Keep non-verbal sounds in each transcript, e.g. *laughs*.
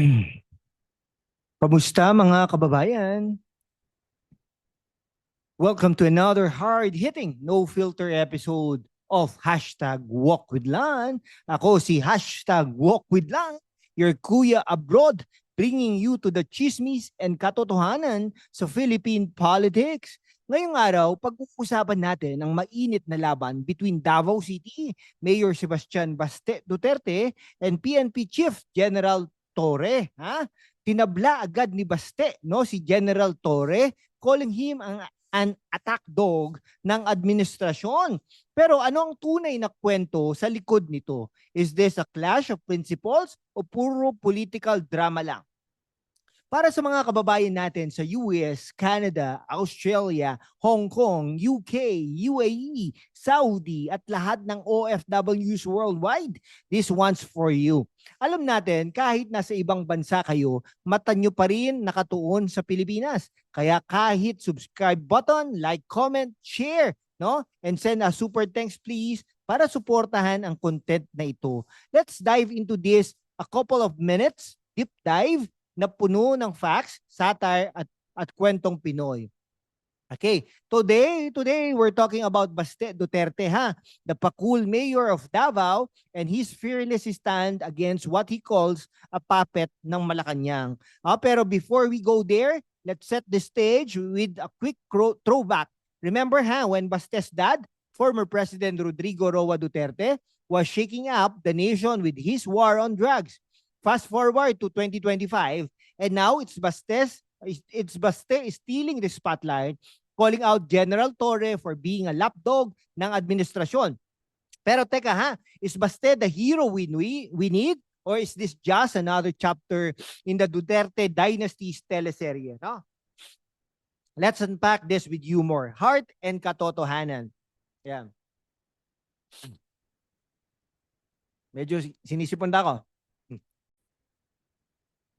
*clears throat* Kamusta mga kababayan? Welcome to another hard-hitting, no-filter episode of Hashtag Walk with Lan. Ako si Hashtag Walk with Lan, your kuya abroad, bringing you to the chismis and katotohanan sa Philippine politics. Ngayong araw, pag-uusapan natin ang mainit na laban between Davao City, Mayor Sebastian Baste Duterte, and PNP Chief General Torre. Ha? tinabla agad ni Baste no si General Torre calling him ang an attack dog ng administrasyon. Pero ano ang tunay na kwento sa likod nito? Is this a clash of principles o puro political drama lang? Para sa mga kababayan natin sa US, Canada, Australia, Hong Kong, UK, UAE, Saudi at lahat ng OFWs worldwide, this one's for you. Alam natin, kahit nasa ibang bansa kayo, mata nyo pa rin nakatuon sa Pilipinas. Kaya kahit subscribe button, like, comment, share, no? And send a super thanks please para suportahan ang content na ito. Let's dive into this a couple of minutes, deep dive, na puno ng facts, satire at at kwentong Pinoy. Okay, today today we're talking about Baste Duterte ha, the pakul mayor of Davao and his fearless stand against what he calls a puppet ng Malacanang. Ah, pero before we go there, let's set the stage with a quick throwback. Remember ha, when Baste's dad, former President Rodrigo Roa Duterte, was shaking up the nation with his war on drugs. Fast forward to 2025, and now it's Bastes, it's Baste stealing the spotlight, calling out General Torre for being a lapdog ng administrasyon. Pero teka ha, is Baste the hero we, we, need? Or is this just another chapter in the Duterte dynasty's teleserye? No? Let's unpack this with humor, heart, and katotohanan. Yan. Medyo sinisipon ako.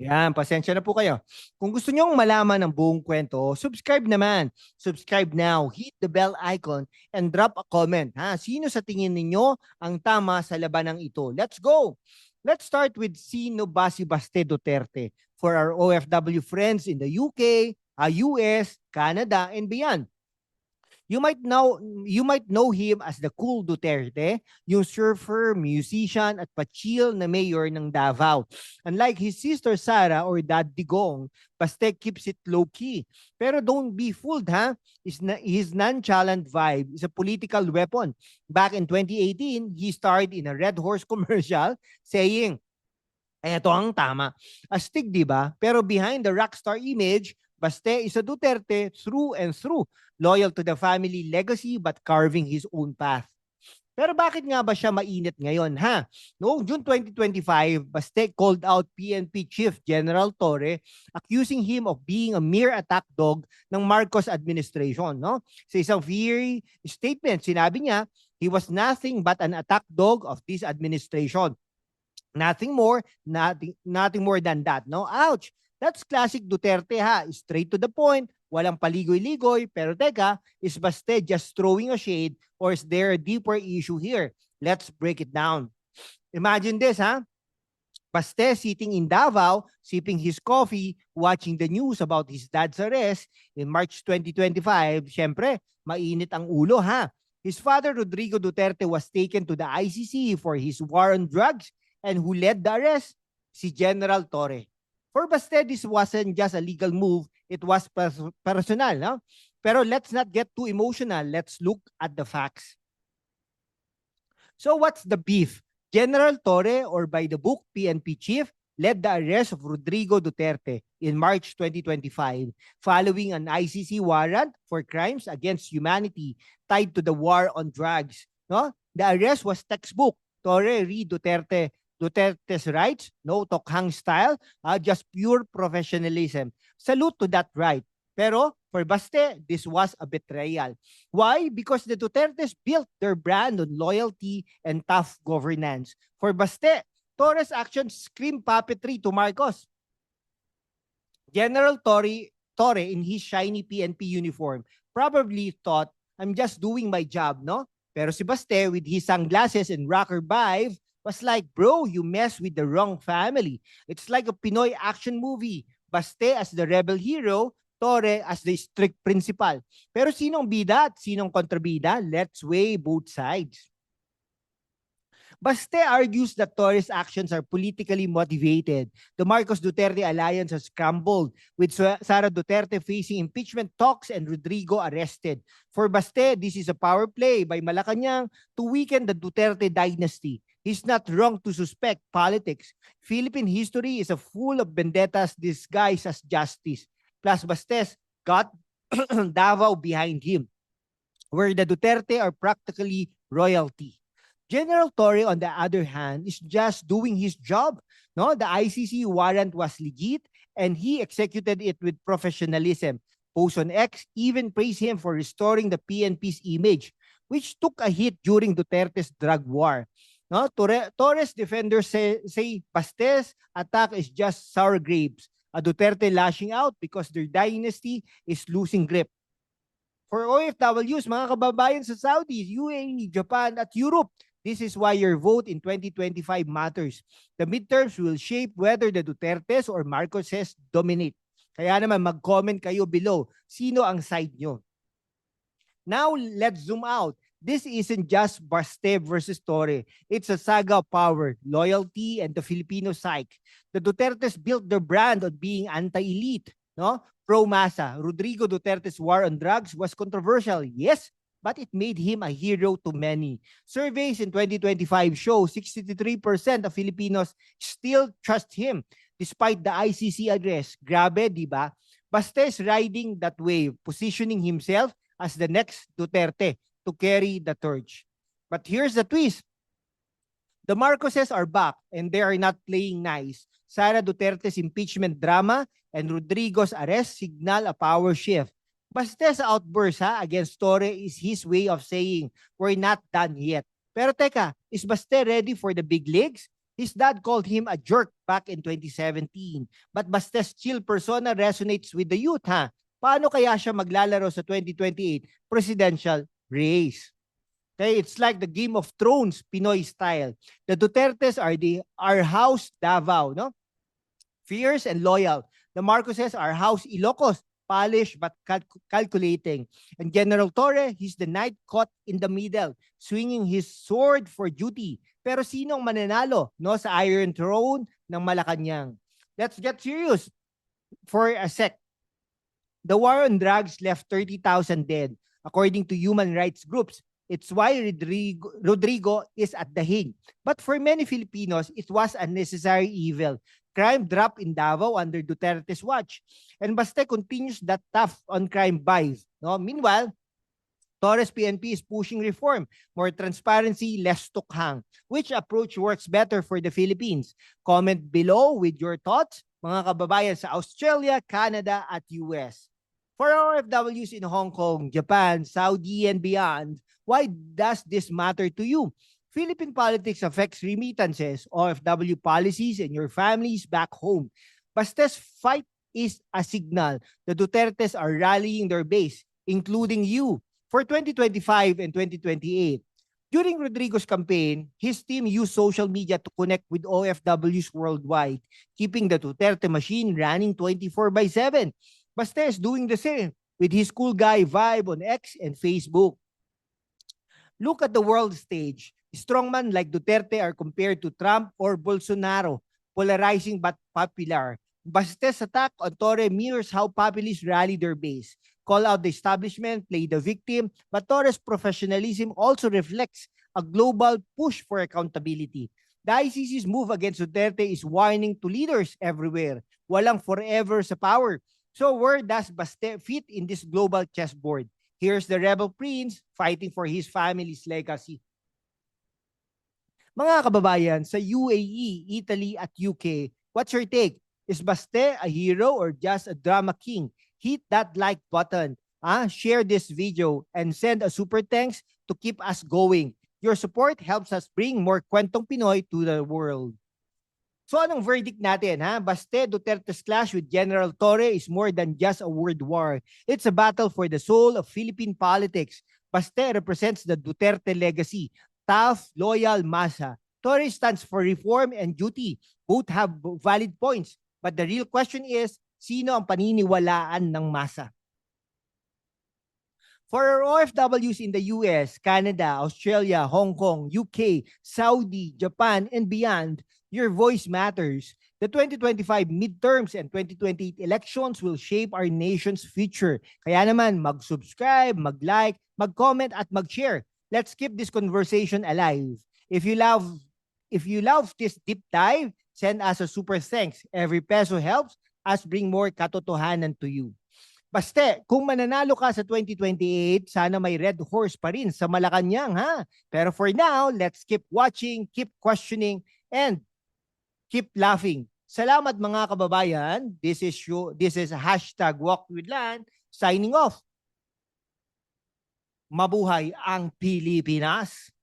Yan, pasensya na po kayo. Kung gusto nyong malaman ang buong kwento, subscribe naman. Subscribe now, hit the bell icon, and drop a comment. Ha? Sino sa tingin ninyo ang tama sa labanang ito? Let's go! Let's start with sino ba si Baste Duterte for our OFW friends in the UK, uh, US, Canada, and beyond. You might know you might know him as the cool Duterte, yung surfer, musician at pa-chill na mayor ng Davao. Unlike his sister Sara or dad Digong, Baste keeps it low key. Pero don't be fooled ha. His, his nonchalant vibe is a political weapon. Back in 2018, he starred in a Red Horse *laughs* commercial saying, eto ang tama. Astig, di ba? Pero behind the rockstar image, Baste is a Duterte through and through, loyal to the family legacy but carving his own path. Pero bakit nga ba siya mainit ngayon, ha? Noong June 2025, Baste called out PNP Chief General Torre, accusing him of being a mere attack dog ng Marcos administration, no? Sa isang fiery statement, sinabi niya, he was nothing but an attack dog of this administration. Nothing more, nothing, nothing more than that, no? Ouch! That's classic Duterte ha, straight to the point, walang paligoy-ligoy, pero teka, is Baste just throwing a shade or is there a deeper issue here? Let's break it down. Imagine this ha, Baste sitting in Davao, sipping his coffee, watching the news about his dad's arrest in March 2025. Siyempre, mainit ang ulo ha. His father, Rodrigo Duterte, was taken to the ICC for his war on drugs and who led the arrest? Si General Torre. For Baste, this wasn't just a legal move, it was pers- personal. No? Pero let's not get too emotional. Let's look at the facts. So what's the beef? General Torre, or by the book PNP chief, led the arrest of Rodrigo Duterte in March 2025 following an ICC warrant for crimes against humanity tied to the war on drugs. No? The arrest was textbook. Torre read Duterte Duterte's rights, no tokhang style, uh, just pure professionalism. Salute to that right. Pero for Baste, this was a betrayal. Why? Because the Dutertes built their brand on loyalty and tough governance. For Baste, Torres' actions scream puppetry to Marcos. General Torre, Torre in his shiny PNP uniform probably thought, I'm just doing my job, no? Pero si Baste with his sunglasses and rocker vibe was like, bro, you mess with the wrong family. It's like a Pinoy action movie. Baste as the rebel hero, Torre as the strict principal. Pero sinong bida at sinong kontrabida? Let's weigh both sides. Baste argues that Torres' actions are politically motivated. The Marcos Duterte alliance has crumbled, with Sa- Sara Duterte facing impeachment talks and Rodrigo arrested. For Baste, this is a power play by Malacanang to weaken the Duterte dynasty. He's not wrong to suspect politics. Philippine history is a full of vendettas disguised as justice. Plus, Bastes got *clears throat* Davao behind him, where the Duterte are practically royalty. General Torre, on the other hand, is just doing his job. No, the ICC warrant was legit, and he executed it with professionalism. Post on X even praised him for restoring the PNP's image, which took a hit during Duterte's drug war. No, Torre, Torres defenders say, say Bastes attack is just sour grapes. A Duterte lashing out because their dynasty is losing grip. For OFWs, mga kababayan sa Saudi, UAE, Japan, at Europe, this is why your vote in 2025 matters. The midterms will shape whether the Dutertes or Marcoses dominate. Kaya naman mag-comment kayo below. Sino ang side nyo? Now, let's zoom out. This isn't just Baste versus Torre. It's a saga of power, loyalty, and the Filipino psyche. The Dutertes built their brand on being anti-elite, no? Pro-masa. Rodrigo Duterte's war on drugs was controversial, yes, but it made him a hero to many. Surveys in 2025 show 63% of Filipinos still trust him despite the ICC address. Grabe, di ba? Bastes riding that wave, positioning himself as the next Duterte to carry the torch. But here's the twist. The Marcoses are back and they are not playing nice. Sara Duterte's impeachment drama and Rodrigo's arrest signal a power shift. Bastes outburst ha, against Torre is his way of saying, we're not done yet. Pero teka, is Baste ready for the big leagues? His dad called him a jerk back in 2017. But Baste's chill persona resonates with the youth ha. Paano kaya siya maglalaro sa 2028 presidential race? Okay, it's like the Game of Thrones Pinoy style. The Dutertes are the our house Davao, no? Fierce and loyal. The Marcoses are house Ilocos, polished but cal- calculating. And General Torre, he's the knight caught in the middle, swinging his sword for duty. Pero sinong mananalo no sa Iron Throne ng Malacanang? Let's get serious for a sec. The war on drugs left 30,000 dead, according to human rights groups. It's why Rodrigo, Rodrigo is at the Hague. But for many Filipinos, it was a necessary evil. Crime dropped in Davao under Duterte's watch. And Baste continues that tough on crime vibe. No? Meanwhile, Torres PNP is pushing reform, more transparency, less tukhang. Which approach works better for the Philippines? Comment below with your thoughts, mga kababayan sa Australia, Canada, at US. For our OFWs in Hong Kong, Japan, Saudi, and beyond, why does this matter to you? Philippine politics affects remittances, OFW policies, and your families back home. Basta's fight is a signal. The Dutertes are rallying their base, including you, for 2025 and 2028. During Rodrigo's campaign, his team used social media to connect with OFWs worldwide, keeping the Duterte machine running 24 by 7. Basta is doing the same with his cool guy vibe on X and Facebook. Look at the world stage. Strongmen like Duterte are compared to Trump or Bolsonaro, polarizing but popular. Baste's attack on Torre mirrors how populists rally their base. Call out the establishment, play the victim, but Torre's professionalism also reflects a global push for accountability. The ICC's move against Duterte is warning to leaders everywhere. Walang forever sa power. So where does Baste fit in this global chessboard? Here's the rebel prince fighting for his family's legacy. Mga kababayan, sa UAE, Italy at UK, what's your take? Is Baste a hero or just a drama king? Hit that like button. Ah, share this video and send a super thanks to keep us going. Your support helps us bring more kwentong Pinoy to the world. So anong verdict natin ha? Baste Duterte's clash with General Torre is more than just a word war. It's a battle for the soul of Philippine politics. Baste represents the Duterte legacy. Tough, loyal masa. Tory stands for reform and duty. Both have valid points. But the real question is, sino ang paniniwalaan ng masa? For our OFWs in the US, Canada, Australia, Hong Kong, UK, Saudi, Japan, and beyond, your voice matters. The 2025 midterms and 2028 elections will shape our nation's future. Kaya naman, mag-subscribe, mag-like, mag-comment, at mag-share. Let's keep this conversation alive. If you love if you love this deep dive, send us a super thanks. Every peso helps us bring more katotohanan to you. Baste, kung mananalo ka sa 2028, sana may red horse pa rin sa Malacanang, ha? Pero for now, let's keep watching, keep questioning, and keep laughing. Salamat mga kababayan. This is you, this is hashtag Walk with Land, signing off. Mabuhay ang Pilipinas.